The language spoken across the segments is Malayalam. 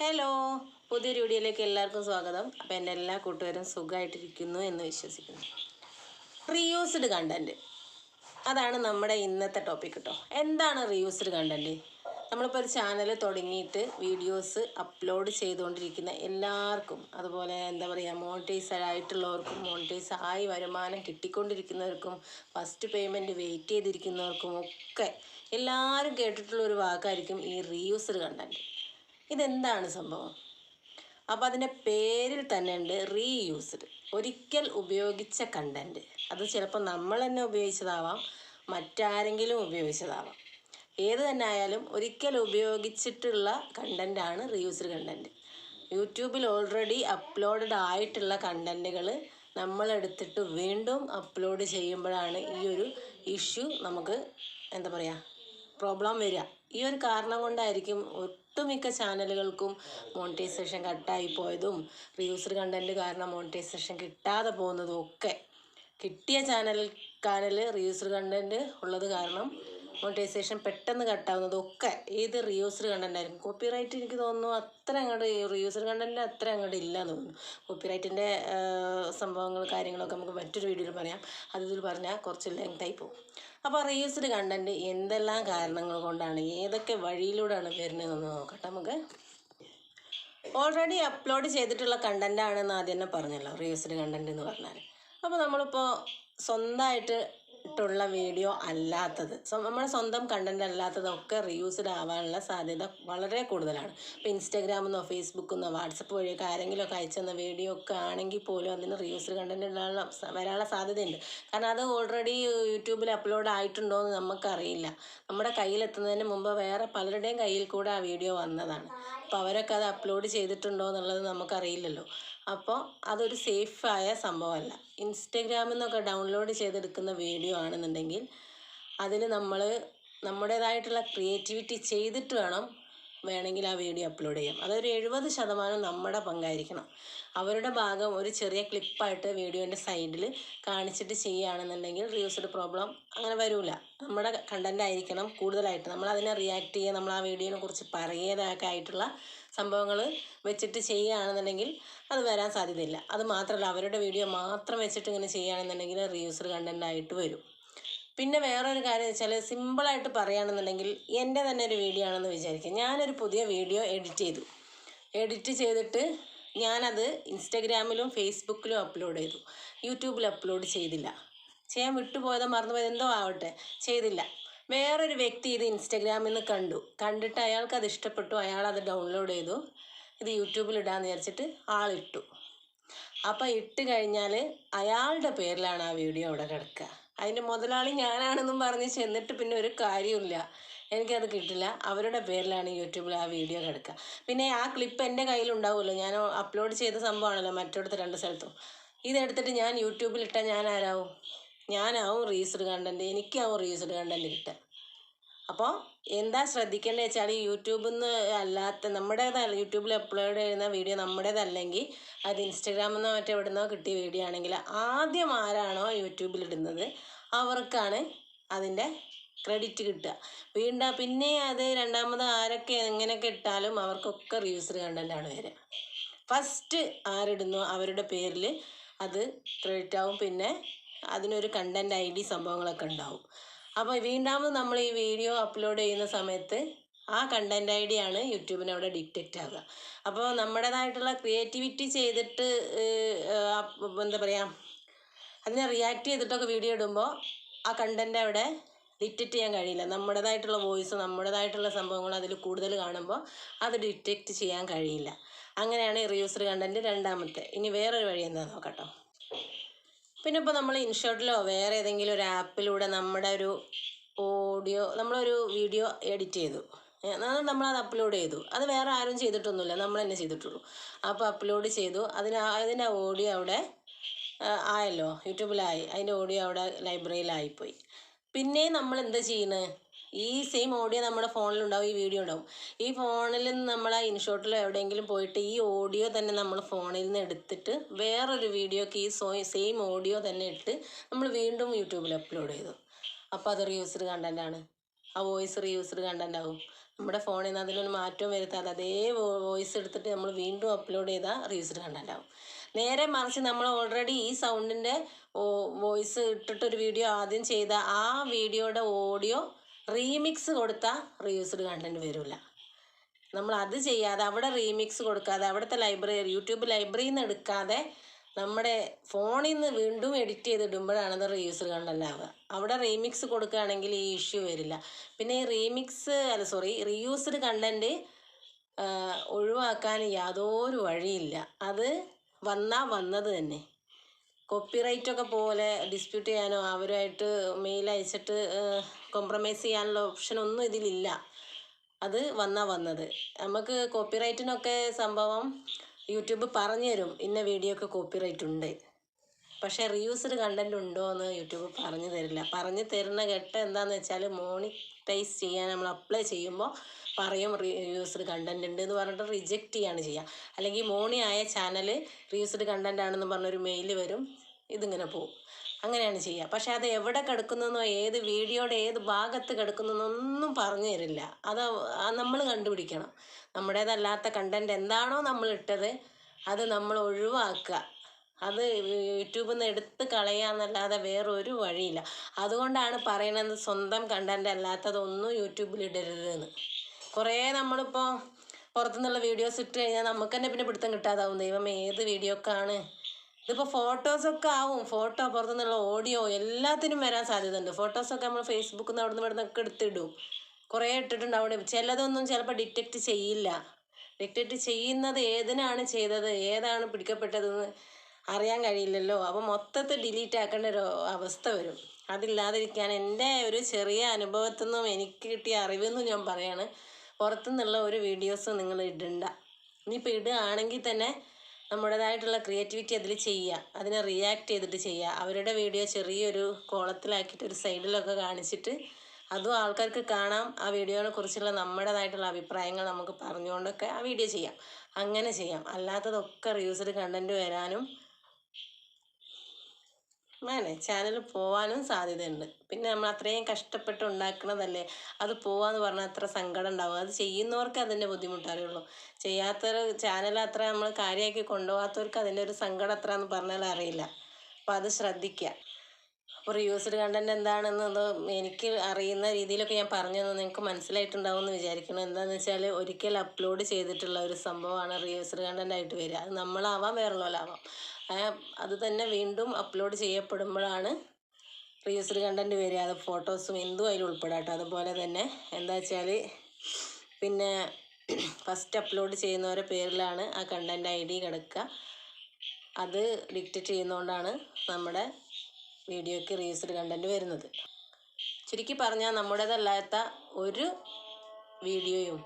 ഹലോ പുതിയൊരു വീഡിയോയിലേക്ക് എല്ലാവർക്കും സ്വാഗതം. അപ്പോൾ എന്റെ എല്ലാ കൂട്ടുകാരും സുഖമായിട്ടിരിക്കുന്നു എന്ന് വിശ്വസിക്കുന്നു. റീയൂസ്ഡ് കണ്ടന്റ് അതാണ് നമ്മുടെ ഇന്നത്തെ ടോപ്പിക് കേട്ടോ എന്താണ് റീയൂസ്ഡ് കണ്ടന്റ് നമ്മളിപ്പോൾ ഒരു ചാനൽ തുടങ്ങിയിട്ട് വീഡിയോസ് അപ്ലോഡ് ചെയ്തുകൊണ്ടിരിക്കുന്ന എല്ലാവർക്കും അതുപോലെ എന്താ പറയുക മോണിറ്റൈസ് ആയിട്ടുള്ളവർക്കും മോണിറ്റൈസ് ആയി വരുമാനം കിട്ടിക്കൊണ്ടിരിക്കുന്നവർക്കും ഫസ്റ്റ് പേയ്മെന്റ് വെയിറ്റ് ചെയ്തിരിക്കുന്നവർക്കും ഒക്കെ എല്ലാവരും കേട്ടിട്ടുള്ള ഒരു വാക്കായിരിക്കും ഈ റീയൂസ്ഡ് കണ്ടന്റ് ഇതെന്താണ് സംഭവം? അപ്പോൾ അതിന്റെ പേരിൽ തന്നെ ഉണ്ട് റീയൂസ്ഡ്. ഒരിക്കൽ ഉപയോഗിച്ച കണ്ടന്റ് അത് ചിലപ്പോൾ നമ്മൾ തന്നെ ഉപയോഗിച്ചതാവാം മറ്റാരെങ്കിലും ഉപയോഗിച്ചതാവാം. ഏത് തന്നെ ആയാലും ഒരിക്കൽ ഉപയോഗിച്ചിട്ടുള്ള കണ്ടന്റാണ് റീയൂസ്ഡ് കണ്ടന്റ് യൂട്യൂബിൽ ഓൾറെഡി അപ്ലോഡഡ് ആയിട്ടുള്ള കണ്ടന്റുകൾ നമ്മളെടുത്തിട്ട് വീണ്ടും അപ്ലോഡ് ചെയ്യുമ്പോഴാണ് ഈ ഒരു ഇഷ്യൂ നമുക്ക് എന്താ പറയുക പ്രോബ്ലം വരിക. ഈ ഒരു കാരണം കൊണ്ടായിരിക്കും ഒട്ടുമിക്ക ചാനലുകൾക്കും മോണിറ്റൈസേഷൻ കട്ടായി പോയതും റീയൂസ്ഡ് കണ്ടന്റ് കാരണം മോണിറ്റൈസേഷൻ കിട്ടാതെ പോകുന്നതും ഒക്കെ. കിട്ടിയ ചാനൽ ചാനൽ റീയൂസ്ഡ് കണ്ടന്റ് ഉള്ളത് കാരണം മോണിറ്റൈസേഷൻ പെട്ടെന്ന് കട്ടാവുന്നതും ഒക്കെ ഏത് റീയൂസ്ഡ് കോപ്പി കോപ്പിറൈറ്റ് എനിക്ക് തോന്നുന്നു അത്ര അങ്ങോട്ട് റിയൂസർ കണ്ടന്റ് അത്ര അങ്ങോട്ട് ഇല്ല എന്ന് തോന്നുന്നു കോപ്പിറൈറ്റിന്റെ സംഭവങ്ങൾ കാര്യങ്ങളൊക്കെ നമുക്ക് മറ്റൊരു വീഡിയോയിൽ പറയാം. അത് ഇതിൽ പറഞ്ഞാൽ കുറച്ച് ലെങ്തായി പോകും. അപ്പോൾ റീയൂസ്ഡ് കണ്ടന്റ് എന്തെല്ലാം കാരണങ്ങൾ കൊണ്ടാണ് ഏതൊക്കെ വഴിയിലൂടെയാണ് വരുന്നതെന്ന് നോക്കട്ടെ നമുക്ക്. ഓൾറെഡി അപ്ലോഡ് ചെയ്തിട്ടുള്ള കണ്ടന്റ് ആണെന്ന് ആദ്യം തന്നെ പറഞ്ഞല്ലോ റീയൂസ്ഡ് കണ്ടന്റ് എന്ന് പറഞ്ഞാൽ അപ്പോൾ നമ്മളിപ്പോൾ സ്വന്തമായിട്ട് ഇട്ടുള്ള വീഡിയോ അല്ലാത്തത്. സ്വ- നമ്മുടെ സ്വന്തം കണ്ടന്റ് അല്ലാത്തതൊക്കെ റീയൂസ്ഡ് ആവാനുള്ള സാധ്യത വളരെ കൂടുതലാണ്. ഇപ്പോൾ ഫേസ്ബുക്കിൽ നിന്നോ വാട്സപ്പ് വഴിയൊക്കെ ആരെങ്കിലുമൊക്കെ അയച്ചെന്ന വീഡിയോ ഒക്കെ ആണെങ്കിൽ പോലും അതിന് റീയൂസ്ഡ് കണ്ടന്റ് ഉണ്ടാകാനുള്ള സ- വരാനുള്ള സാധ്യതയുണ്ട്. കാരണം അത് ഓൾറെഡി യൂട്യൂബിൽ അപ്ലോഡ് ആയിട്ടുണ്ടോ എന്ന് നമുക്കറിയില്ല. നമ്മുടെ കയ്യിലെത്തുന്നതിന് മുമ്പ് വേറെ പലരുടെയും കയ്യിൽ കൂടെ ആ വീഡിയോ വന്നതാണ്. അപ്പോൾ അവരൊക്കെ അത് അപ്ലോഡ് ചെയ്തിട്ടുണ്ടോ എന്നുള്ളത് നമുക്കറിയില്ലല്ലോ. അപ്പോൾ അതൊരു സേഫായ സംഭവമല്ല. ഇൻസ്റ്റഗ്രാമിൽ നിന്നൊക്കെ ഡൗൺലോഡ് ചെയ്തെടുക്കുന്ന വീഡിയോ ആണെന്നുണ്ടെങ്കിൽ അതിൽ നമ്മൾ നമ്മുടേതായിട്ടുള്ള ക്രിയേറ്റിവിറ്റി ചെയ്തിട്ട് വേണം വേണമെങ്കിൽ ആ വീഡിയോ അപ്ലോഡ് ചെയ്യാം. അതൊരു എഴുപത് ശതമാനം നമ്മുടെ പങ്കായിരിക്കണം. അവരുടെ ഭാഗം ഒരു ചെറിയ ക്ലിപ്പായിട്ട് വീഡിയോന്റെ സൈഡിൽ കാണിച്ചിട്ട് ചെയ്യുകയാണെന്നുണ്ടെങ്കിൽ റീയൂസ്ഡ് പ്രോബ്ലം അങ്ങനെ വരില്ല നമ്മുടെ കണ്ടന്റ് ആയിരിക്കണം കൂടുതലായിട്ട്. നമ്മൾ അതിനെ റിയാക്ട് ചെയ്യുക നമ്മൾ ആ വീഡിയോനെ കുറിച്ച് പറയുന്നതൊക്കെ ആയിട്ടുള്ള സംഭവങ്ങൾ വെച്ചിട്ട് ചെയ്യുകയാണെന്നുണ്ടെങ്കിൽ അത് വരാൻ സാധ്യതയില്ല. അത് മാത്രമല്ല അവരുടെ വീഡിയോ മാത്രം വെച്ചിട്ട് ഇങ്ങനെ ചെയ്യുകയാണെന്നുണ്ടെങ്കിൽ റീയൂസ്ഡ് കണ്ടന്റ് ആയിട്ട് വരും. പിന്നെ വേറൊരു കാര്യം എന്ന് വെച്ചാൽ സിമ്പിളായിട്ട് പറയുകയാണെന്നുണ്ടെങ്കിൽ എന്റെ തന്നെ ഒരു വീഡിയോ ആണെന്ന് വിചാരിക്കുക. ഞാനൊരു പുതിയ വീഡിയോ എഡിറ്റ് ചെയ്തു. എഡിറ്റ് ചെയ്തിട്ട് ഞാനത് ഇൻസ്റ്റഗ്രാമിലും ഫേസ്ബുക്കിലും അപ്ലോഡ് ചെയ്തു. യൂട്യൂബിൽ അപ്ലോഡ് ചെയ്തില്ല. ചെയ്യാൻ വിട്ടുപോയതോ മറന്നുപോയത് എന്തോ ആവട്ടെ ചെയ്തില്ല. വേറൊരു വ്യക്തി ഇത് ഇൻസ്റ്റഗ്രാമിൽ നിന്ന് കണ്ടു. കണ്ടിട്ട് അയാൾക്ക് അത് ഇഷ്ടപ്പെട്ടു. അയാൾ അത് ഡൗൺലോഡ് ചെയ്തു. ഇത് യൂട്യൂബിൽ ഇടാമെന്ന് വിചാരിച്ചിട്ട് ആളിട്ടു അപ്പോൾ ഇട്ട് കഴിഞ്ഞാൽ അയാളുടെ പേരിലാണ് ആ വീഡിയോ അവിടെ കിടക്കുക. അതിന്റെ മുതലാളി ഞാനാണെന്നും പറഞ്ഞ് ചെന്നിട്ട് പിന്നെ ഒരു കാര്യമില്ല എനിക്കത് കിട്ടില്ല. അവരുടെ പേരിലാണ് യൂട്യൂബിൽ ആ വീഡിയോ കിടക്കുക. പിന്നെ ആ ക്ലിപ്പ് എന്റെ കയ്യിലുണ്ടാവുമല്ലോ. ഞാൻ അപ്ലോഡ് ചെയ്ത സംഭവമാണല്ലോ മറ്റിടത്ത് രണ്ട് സ്ഥലത്തും. ഇതെടുത്തിട്ട് ഞാൻ യൂട്യൂബിൽ ഇട്ടാൽ ഞാൻ ആരാവും ഞാനാവും റീസ്ഡ് കണ്ടന്റ് എനിക്കാവും റീസ്ഡ് കണ്ടന്റ് കിട്ടുക അപ്പോൾ എന്താ ശ്രദ്ധിക്കേണ്ടത് വെച്ചാൽ യൂട്യൂബിൽ നിന്ന് അല്ലാത്ത നമ്മുടേതല്ല യൂട്യൂബിൽ അപ്ലോഡ് ചെയ്യുന്ന വീഡിയോ നമ്മുടേതല്ലെങ്കിൽ അത് ഇൻസ്റ്റഗ്രാമിൽ നിന്നോ മറ്റോ എവിടുന്നോ കിട്ടിയ വീഡിയോ ആണെങ്കിൽ ആദ്യം ആരാണോ യൂട്യൂബിൽ ഇടുന്നത് അവർക്കാണ് അതിന്റെ ക്രെഡിറ്റ് കിട്ടുക. വീണ്ടും പിന്നെ അത് രണ്ടാമത് ആരൊക്കെ എങ്ങനെയൊക്കെ ഇട്ടാലും അവർക്കൊക്കെ റീൽസ്ഡ് കണ്ടന്റാണ് വരിക. ഫസ്റ്റ് ആരിടുന്നു അവരുടെ പേരിൽ അത് ക്രെഡിറ്റ് ആവും. പിന്നെ അതിനൊരു കണ്ടന്റ് ഐ ഡി സംഭവങ്ങളൊക്കെ ഉണ്ടാവും. അപ്പോൾ വീണ്ടാമത് നമ്മൾ ഈ വീഡിയോ അപ്ലോഡ് ചെയ്യുന്ന സമയത്ത് ആ കണ്ടന്റ് ഐ ആണ് യൂട്യൂബിന് അവിടെ ഡിറ്റക്റ്റ് ആകുക അപ്പോൾ നമ്മുടേതായിട്ടുള്ള ക്രിയേറ്റിവിറ്റി ചെയ്തിട്ട് എന്താ പറയുക അതിനെ റിയാക്ട് ചെയ്തിട്ടൊക്കെ വീഡിയോ ഇടുമ്പോൾ ആ കണ്ടന്റ് അവിടെ ഡിറ്റക്റ്റ് ചെയ്യാൻ കഴിയില്ല. നമ്മുടേതായിട്ടുള്ള വോയിസ് നമ്മുടേതായിട്ടുള്ള സംഭവങ്ങൾ അതിൽ കൂടുതൽ കാണുമ്പോൾ അത് ഡിറ്റക്റ്റ് ചെയ്യാൻ കഴിയില്ല. അങ്ങനെയാണ് റീയൂസ്ഡ് കണ്ടന്റ് രണ്ടാമത്തെ. ഇനി വേറൊരു വഴി എന്താ നോക്കട്ടോ പിന്നെ ഇപ്പോൾ നമ്മൾ ഇൻഷോട്ടിലോ വേറെ ഏതെങ്കിലും ഒരു ആപ്പിലൂടെ നമ്മുടെ ഒരു ഓഡിയോ നമ്മളൊരു വീഡിയോ എഡിറ്റ് ചെയ്തു. നമ്മളത് അപ്ലോഡ് ചെയ്തു. അത് വേറെ ആരും ചെയ്തിട്ടൊന്നുമില്ല. നമ്മൾ തന്നെ ചെയ്തിട്ടുള്ളൂ. അപ്പോൾ അപ്ലോഡ് ചെയ്തു. അതിന് അതിന്റെ ഓഡിയോ അവിടെ ആയല്ലോ. യൂട്യൂബിലായി. അതിന്റെ ഓഡിയോ അവിടെ ലൈബ്രറിയിലായിപ്പോയി. പിന്നെ നമ്മൾ എന്താ ചെയ്യുന്നത് ഈ സെയിം ഓഡിയോ നമ്മുടെ ഫോണിലുണ്ടാവും ഈ വീഡിയോ ഉണ്ടാവും. ഈ ഫോണിൽ നിന്ന് നമ്മൾ ആ ഇൻഷോട്ടിലോ എവിടെയെങ്കിലും പോയിട്ട് ഈ ഓഡിയോ തന്നെ നമ്മൾ ഫോണിൽ നിന്ന് എടുത്തിട്ട് വേറൊരു വീഡിയോക്ക് ഈ സോ സെയിം ഓഡിയോ തന്നെ ഇട്ട് നമ്മൾ വീണ്ടും യൂട്യൂബിൽ അപ്ലോഡ് ചെയ്തു. അപ്പോൾ അത് റീയൂസ്ഡ് കണ്ടന്റ് ആണ്. ആ വോയിസ് റീയൂസ്ഡ് കണ്ടന്റ് ആവും. നമ്മുടെ ഫോണിൽ നിന്ന് അതിലൊരു മാറ്റവും വരുത്താതെ അതേ വോയിസ് എടുത്തിട്ട് നമ്മൾ വീണ്ടും അപ്ലോഡ് ചെയ്താൽ റീയൂസ്ഡ് കണ്ടന്റ് ആവും. നേരെ മറിച്ച് നമ്മൾ ഓൾറെഡി ഈ സൗണ്ടിന്റെ വോയിസ് ഇട്ടിട്ടൊരു വീഡിയോ ആദ്യം ചെയ്ത ആ വീഡിയോയുടെ ഓഡിയോ റീമിക്സ് കൊടുത്താൽ റീയൂസ്ഡ് കണ്ടന്റ് വരില്ല നമ്മൾ അത് ചെയ്യാതെ അവിടെ റീമിക്സ് കൊടുക്കാതെ അവിടുത്തെ ലൈബ്രറി യൂട്യൂബ് ലൈബ്രറിയിൽ നിന്ന് എടുക്കാതെ നമ്മുടെ ഫോണിൽ നിന്ന് വീണ്ടും എഡിറ്റ് ചെയ്തിടുമ്പോഴാണ് അത് റീയൂസ് കണ്ടല്ലാവുക അവിടെ റീമിക്സ് കൊടുക്കുകയാണെങ്കിൽ ഈ ഇഷ്യൂ വരില്ല. പിന്നെ ഈ റീമിക്സ് അല്ല സോറി റീയൂസ്ഡ് കണ്ടന്റ് ഒഴിവാക്കാൻ യാതൊരു വഴിയില്ല. അത് വന്നാൽ വന്നത് തന്നെ. കോപ്പിറൈറ്റ് ഒക്കെ പോലെ ഡിസ്പ്യൂട്ട് ചെയ്യാനോ അവരുമായിട്ട് മെയിൽ അയച്ചിട്ട് കോംപ്രമൈസ് ചെയ്യാനുള്ള ഓപ്ഷൻ ഒന്നും ഇതിലില്ല. അത് വന്നാ വന്നത്. നമുക്ക് കോപ്പിറൈറ്റിനൊക്കെ സംഭവം യൂട്യൂബ് പറഞ്ഞു തരും ഇന്ന വീഡിയോക്ക് കോപ്പിറൈറ്റ് ഉണ്ട്. പക്ഷേ റീയൂസ്ഡ് കണ്ടന്റ് ഉണ്ടോ എന്ന് യൂട്യൂബ് പറഞ്ഞു തരില്ല. പറഞ്ഞു തരുന്ന ഘട്ടം എന്താണെന്ന് വെച്ചാൽ മോണിറ്റൈസ് ചെയ്യാൻ നമ്മൾ അപ്ലൈ ചെയ്യുമ്പോൾ പറയും റീയൂസ്ഡ് കണ്ടന്റ് ഉണ്ട് എന്ന് പറഞ്ഞിട്ട് റിജക്റ്റ് ചെയ്യാണ് ചെയ്യുക അല്ലെങ്കിൽ മോണി ആയ ചാനൽ റീയൂസ്ഡ് കണ്ടന്റ് ആണെന്ന് പറഞ്ഞൊരു മെയിൽ വരും. ഇതിങ്ങനെ പോവും അങ്ങനെയാണ് ചെയ്യുക. പക്ഷെ അത് എവിടെ കിടക്കുന്നതെന്നോ ഏത് വീഡിയോയുടെ ഏത് ഭാഗത്ത് കിടക്കുന്നതെന്നൊന്നും പറഞ്ഞു തരില്ല. അത് നമ്മൾ കണ്ടുപിടിക്കണം. നമ്മുടേതല്ലാത്ത കണ്ടന്റ് എന്താണോ നമ്മൾ ഇട്ടത് അത് നമ്മൾ ഒഴിവാക്കുക. അത് യൂട്യൂബിൽ നിന്ന് എടുത്ത് കളയാന്നല്ലാതെ വേറൊരു വഴിയില്ല. അതുകൊണ്ടാണ് പറയണത് സ്വന്തം കണ്ടന്റ് അല്ലാത്തതൊന്നും യൂട്യൂബിൽ ഇടരുതെന്ന്. കുറേ നമ്മളിപ്പോൾ പുറത്തുനിന്നുള്ള വീഡിയോസ് ഇട്ട് കഴിഞ്ഞാൽ നമുക്ക് തന്നെ പിന്നെ പിടുത്തം കിട്ടാതാവും. ദൈവം ഏത് വീഡിയോക്കാണ് ഇതിപ്പോൾ ഫോട്ടോസൊക്കെ ആവും. ഫോട്ടോ പുറത്തുനിന്നുള്ള ഓഡിയോ എല്ലാത്തിനും വരാൻ സാധ്യതയുണ്ട്. ഫോട്ടോസൊക്കെ നമ്മൾ ഫേസ്ബുക്കിൽ നിന്ന് അവിടെ നിന്ന് ഇവിടെ നിന്നൊക്കെ എടുത്തിടും. കുറേ ഇട്ടിട്ടുണ്ട് അവിടെ. ചിലതൊന്നും ചിലപ്പോൾ ഡിറ്റക്റ്റ് ചെയ്യില്ല. ഡിറ്റക്റ്റ് ചെയ്യുന്നത് ഏതിനാണ് ചെയ്തത്? ഏതാണ് പിടിക്കപ്പെട്ടതെന്ന് അറിയാൻ കഴിയില്ലല്ലോ. അപ്പോൾ മൊത്തത്തിൽ ഡിലീറ്റ് ആക്കേണ്ട ഒരു അവസ്ഥ വരും. അതില്ലാതിരിക്കാൻ എന്റെ ഒരു ചെറിയ അനുഭവത്തിൽ നിന്നും എനിക്ക് കിട്ടിയ അറിവെന്നും ഞാൻ പറയാണ്. പുറത്തുനിന്നുള്ള ഒരു വീഡിയോസ് നിങ്ങൾ ഇടണ്ട. ഇനിയിപ്പോൾ ഇടുകയാണെങ്കിൽ തന്നെ നമ്മുടേതായിട്ടുള്ള ക്രിയേറ്റിവിറ്റി അതിൽ ചെയ്യുക. അതിനെ റിയാക്ട് ചെയ്തിട്ട് ചെയ്യുക. അവരുടെ വീഡിയോ ചെറിയൊരു കോളത്തിലാക്കിയിട്ട് ഒരു സൈഡിലൊക്കെ കാണിച്ചിട്ട് അതും ആൾക്കാർക്ക് കാണാം. ആ വീഡിയോനെ കുറിച്ചുള്ള നമ്മുടേതായിട്ടുള്ള അഭിപ്രായങ്ങൾ നമുക്ക് പറഞ്ഞുകൊണ്ടൊക്കെ ആ വീഡിയോ ചെയ്യാം. അങ്ങനെ ചെയ്യാം. അല്ലാത്തതൊക്കെ റീയൂസ്ഡ് കണ്ടന്റ് വരാനും അങ്ങനെ ചാനൽ പോവാനും സാധ്യതയുണ്ട്. പിന്നെ നമ്മൾ അത്രയും കഷ്ടപ്പെട്ട് ഉണ്ടാക്കുന്നതല്ലേ അത് പോവാന്ന് പറഞ്ഞാൽ അത്ര സങ്കടം ഉണ്ടാവും. അത് ചെയ്യുന്നവർക്ക് അതിന്റെ ബുദ്ധിമുട്ടറിയുള്ളൂ. ചെയ്യാത്തവർ ചാനൽ അത്ര നമ്മൾ കാര്യമാക്കി കൊണ്ടുപോകാത്തവർക്ക് അതിന്റെ ഒരു സങ്കടം അത്ര എന്ന് പറഞ്ഞാൽ അറിയില്ല. അപ്പോൾ അത് ശ്രദ്ധിക്കുക. അപ്പോൾ റിയൂസ്ഡ് കണ്ടന്റ് എന്താണെന്നത് എനിക്ക് അറിയുന്ന രീതിയിലൊക്കെ ഞാൻ പറഞ്ഞു തന്നെ നിങ്ങൾക്ക് മനസ്സിലായിട്ടുണ്ടാവും എന്ന് വിചാരിക്കണം എന്താണെന്ന് വെച്ചാൽ ഒരിക്കൽ അപ്ലോഡ് ചെയ്തിട്ടുള്ള ഒരു സംഭവമാണ് റിയൂസ്ഡ് കണ്ടന്റ് ആയിട്ട് വരിക. അത് നമ്മളാവാം വേറുള്ളവരാവാം അത് തന്നെ വീണ്ടും അപ്ലോഡ് ചെയ്യപ്പെടുമ്പോഴാണ് റീയൂസ്ഡ് കണ്ടന്റ് വരിക. അത് ഫോട്ടോസും എന്തും അതിൽ ഉൾപ്പെടാട്ടോ അതുപോലെ തന്നെ എന്താ വെച്ചാൽ പിന്നെ ഫസ്റ്റ് അപ്ലോഡ് ചെയ്യുന്നവരുടെ പേരിലാണ് ആ കണ്ടന്റ് ഐ ഡി കിടക്കുക. അത് ഡിക്റ്റേറ്റ് ചെയ്യുന്നതുകൊണ്ടാണ് നമ്മുടെ വീഡിയോയ്ക്ക് റീയൂസ്ഡ് കണ്ടന്റ് വരുന്നത്. ചുരുക്കി പറഞ്ഞാൽ നമ്മുടേതല്ലാത്ത ഒരു വീഡിയോയും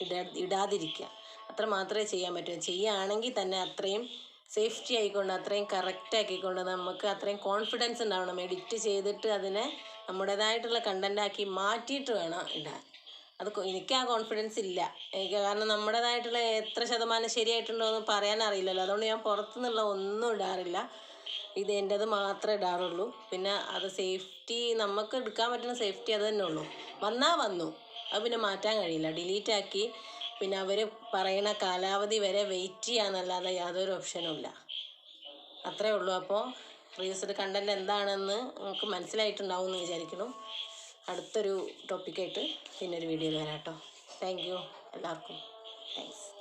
ഇടാ ഇടാതിരിക്കുക. അത്ര മാത്രമേ ചെയ്യാൻ പറ്റൂ. ചെയ്യുകയാണെങ്കിൽ തന്നെ അത്രയും സേഫ്റ്റി ആയിക്കൊണ്ട് അത്രയും കറക്റ്റ് ആക്കിക്കൊണ്ട് നമുക്ക് അത്രയും കോൺഫിഡൻസ് ഉണ്ടാവണം. എഡിറ്റ് ചെയ്തിട്ട് അതിനെ നമ്മുടേതായിട്ടുള്ള കണ്ടന്റാക്കി മാറ്റിയിട്ട് വേണം ഇടാൻ. അത് എനിക്ക് ആ കോൺഫിഡൻസ് ഇല്ല. എനിക്ക് കാരണം നമ്മുടേതായിട്ടുള്ള എത്ര ശതമാനം ശരിയായിട്ടുണ്ടോ എന്ന് പറയാൻ അറിയില്ലല്ലോ. അതുകൊണ്ട് ഞാൻ പുറത്തുനിന്നുള്ള ഒന്നും ഇടാറില്ല. ഇത് എന്റേത് മാത്രമേ ഇടാറുള്ളൂ. പിന്നെ അത് സേഫ്റ്റി നമുക്ക് എടുക്കാൻ പറ്റുന്ന സേഫ്റ്റി അത് തന്നെ ഉള്ളൂ. വന്നാൽ വന്നു. അത് പിന്നെ മാറ്റാൻ കഴിയില്ല. ഡിലീറ്റ് ആക്കി പിന്നെ അവർ പറയണ കാലാവധി വരെ വെയിറ്റ് ചെയ്യാന്നല്ലാതെ യാതൊരു ഓപ്ഷനും ഇല്ല. അത്രേ ഉള്ളൂ. അപ്പോൾ റീൽസിൽ കണ്ടന്റ് എന്താണെന്ന് നമുക്ക് മനസ്സിലായിട്ടുണ്ടാവും എന്ന് വിചാരിക്കുന്നു. അടുത്തൊരു ടോപ്പിക്കായിട്ട് പിന്നെ ഒരു വീഡിയോയിൽ വരാം കേട്ടോ. താങ്ക് യു എല്ലാവർക്കും. താങ്ക്സ്